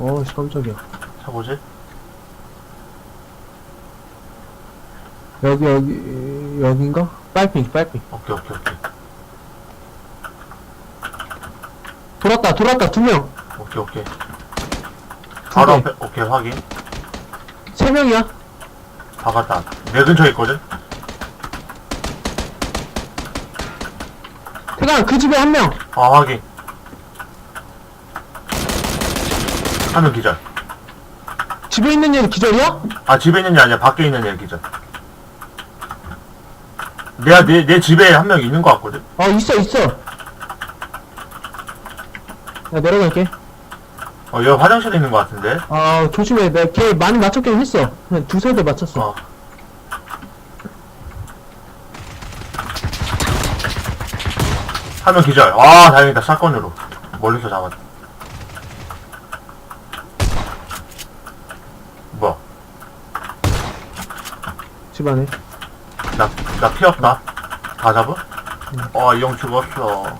어씨 깜짝이야 차고지? 여기 여기 여긴가? 빨핑 빨핑 오케이, 오케이, 오케이. 돌았다 돌았다 두명세 오케이, 오케이. 바로 개. 앞에, 오케이, 확인. 명이야 박았다. 내 근처에 있거든? 태강 그 집에 한명 아, 확인. 한명 기절. 집에 있는 얘는 기절이야? 아, 집에 있는 게 아니라 밖에 있는 애 기절. 내가 내, 내 집에 한 명 있는 것 같거든? 어 있어 있어 야 내려갈게 어, 여기 화장실에 있는 것 같은데? 아 조심해 내가 걔 많이 맞췄긴 했어 한 두세 대 맞췄어 어. 한 명 기절. 아, 다행이다. 사건으로. 멀리서 잡았다. 뭐야? 집안에 나, 나피 없다. 다 잡아? 어, 이 형 죽었어.